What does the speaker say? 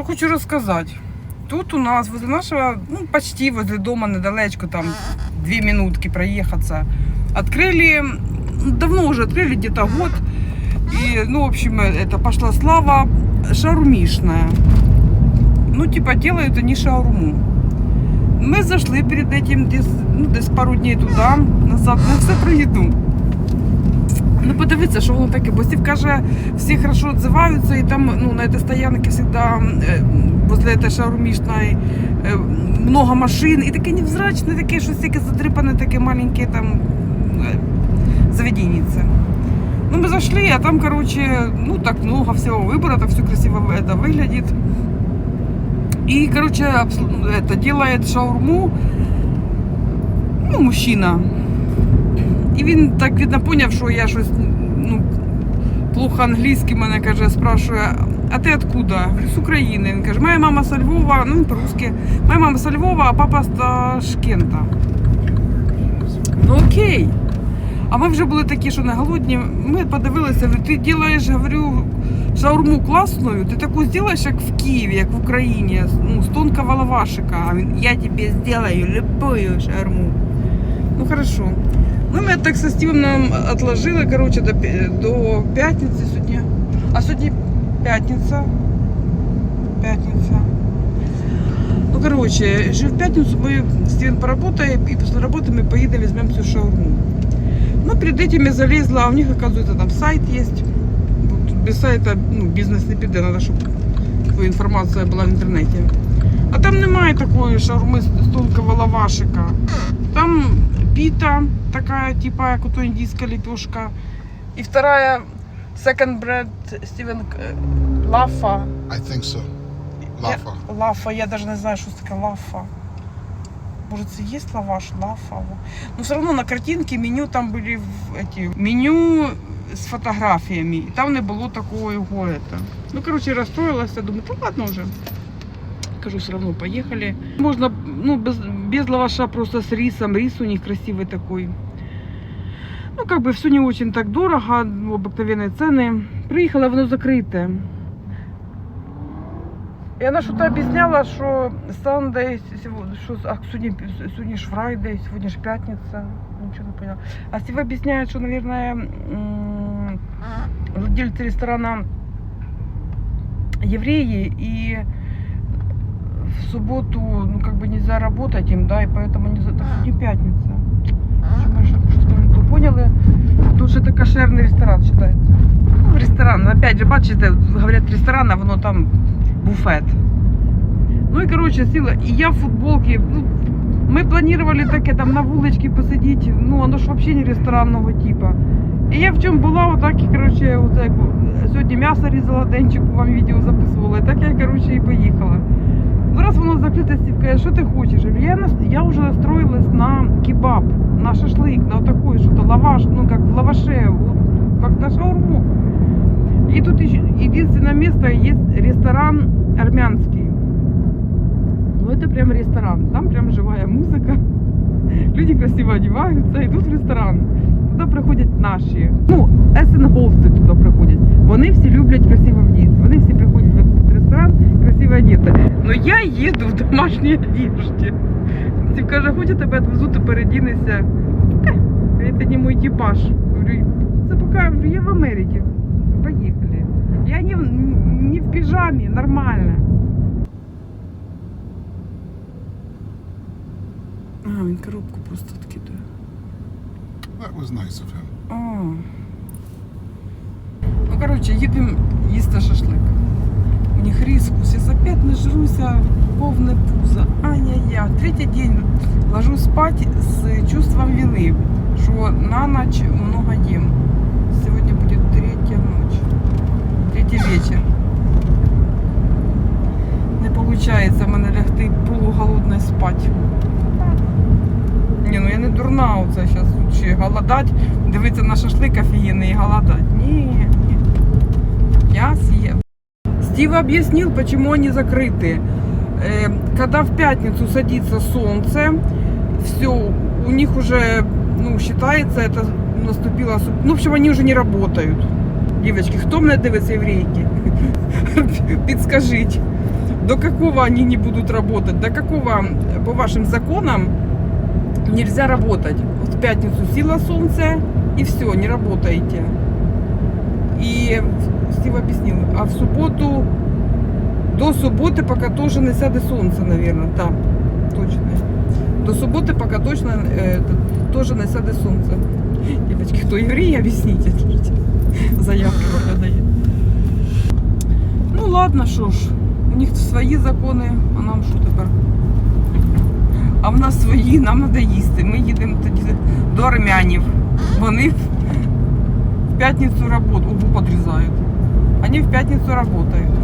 Що хочу розказати. Тут у нас возле нашего, ну, почти возле дома, недалечко, там, две минутки проехаться, открыли, ну, давно уже открыли, где-то год, и, ну, в общем, это пошла слава шаурмишная. Ну, типа, делают они шаурму. Мы зашли перед этим, десь, ну, десь пару дней туда, назад, на все про їду. Ну, подивіться, що воно таке, бо Стів каже, всі хорошо відзиваються, і там ну, на этой стоянке всегда е, возле этой шаурмішної е, много машин, і таке невзрачне, таке щось таке задрипане, таке маленьке там е, заведеннице. Ну, мы зашли, а там, короче, ну, так много всего выбора, так все красиво это выглядит. И, короче, абс- это делает шаурму, ну, мужчина. І він так видно поняв, що я щось ну, плохо англійськи мене каже, спрашує, а ти откуда? З України. Він каже, моя мама з Львова, ну по-русски, моя мама з Львова, а папа з Ташкента. Ну окей. А ми вже були такі, що не голодні. Ми подивилися, ти робиш, говорю, шаурму класною, ти таку зробиш, як в Києві, як в Україні, ну, з тонкого лавашика. А він, я тобі зроблю любую шаурму. Ну хорошо. Ну, ми так со Стівом нам отложили, короче, до, пі- до п'ятниці сьогодні. А сьогодні п'ятниця. П'ятниця. Ну, короче, же в пятницу мы Стивен поработаем, и после работы мы поедем, возьмем всю шаурму. Ну, перед этим я залезла, а у них, оказывается, там сайт есть. Вот без сайта ну, бизнес не піде, надо, щоб інформація була в інтернеті. А там немає такої шаурми з з тонкого лавашика. Там пита такая, типа, как у той индийская лепешка. И вторая second bread Стивен э, лафа. I think so. Laffa. Я, лафа, я даже не знаю, що це таке лафа. Может, це є лаваш, лафа. Но все равно на картинке меню там были в- эти меню с фотографиями. И там не було такого його это. Ну, короче, расстроилась, я думаю, да ладно уже. Кажу, все равно поехали. Можно, ну, без, без лаваша, просто с рисом. Рис у них красивый такой. Ну, как бы все не очень так дорого, ну, обыкновенные цены. Приїхала, воно закрите. І вона щось об'ясняла, що Sunday, сьогодні, що, а сьогодні, сьогодні ж Friday, сьогодні ж п'ятниця. Нічого не поняла. А Стив объясняет, что, наверное, м, владельцы ресторана евреи, и в субботу, ну, как бы нельзя работать им, да, и поэтому не за... Так сегодня пятница. Что мы ж- что-то не то поняли. Тут же это кошерный ресторан считается. Ну, ресторан, опять же, бачите, говорят ресторан, а воно там буфет. Ну и, короче, сила. И я в футболке, ну, мы планировали таке там на вуличці посидіти, ну воно ж взагалі не ресторанного типа. І я в чому була, отак і коротше, оце, як сьогодні м'ясо різала денчику, вам відео записувала, і так я коротше і поїхала. Ну раз воно закрите, Стів каже, що ти хочеш? Я, говорю, я, нас- я вже настроїлась на кебаб, на шашлик, на такой, что-то лаваш, ну как в лаваше, вот, как на шаурму. И тут еще единственное место есть ресторан армянский. Ну это прям ресторан, там прям живая музыка. Люди красиво одеваются, идут в ресторан. Туди приходять наші. Ну, СНГовці туди приходять. Вони всі люблять красиво вдіти. Вони всі приходять в этот ресторан красиво одіти. Ну я їду в домашній одежді. Стив каже, хоч я тебе відвезу, ти передінешся. Та, Це не мой типаж. Говорю, це поки я в Америці. Поїхали. Я не, в- не в піжамі, нормально. А, він коробку просто відкидає. That was nice of him. А. Ну, короче, їдемо їсти шашлик. У них рискус. Я опять нажруся повне пузо. Ай-яй-яй. Третій день ложусь спать з чувством вины, що на ночь много ем. Сегодня будет третья ночь. Третий вечер. Не получается в мене лягти полуголодной спать. Ні, ну я не дурна оце зараз голодать, дивитися на шашлик офігенний і голодать. Ні. Стив объяснил, почему они закрыты. Э, Когда в пятницу садится солнце, все, у них уже, ну, считается, это наступило, су- ну, в общем, они уже не работают. Девочки, хто мене дивиться єврейки? Підскажіть. до какого они не будут работать, до какого по вашим законам нельзя работать. Вот в пятницу сила солнца и все, не работаете. И Стив объяснил, а в субботу, до субботы пока тоже не сяде солнце, наверное, там, точно. До субботы пока точно э, это, тоже не сяде солнце. Девочки, хто єврей, об'ясніть. Заявки виглядає. Ну ладно, що ж, у них свої закони, а нам що тепер? А в нас свої, нам треба їсти. Ми їдемо тоді до армянів. Вони в п'ятницю роботу, угу подрізають. Вони в пятницу працюють.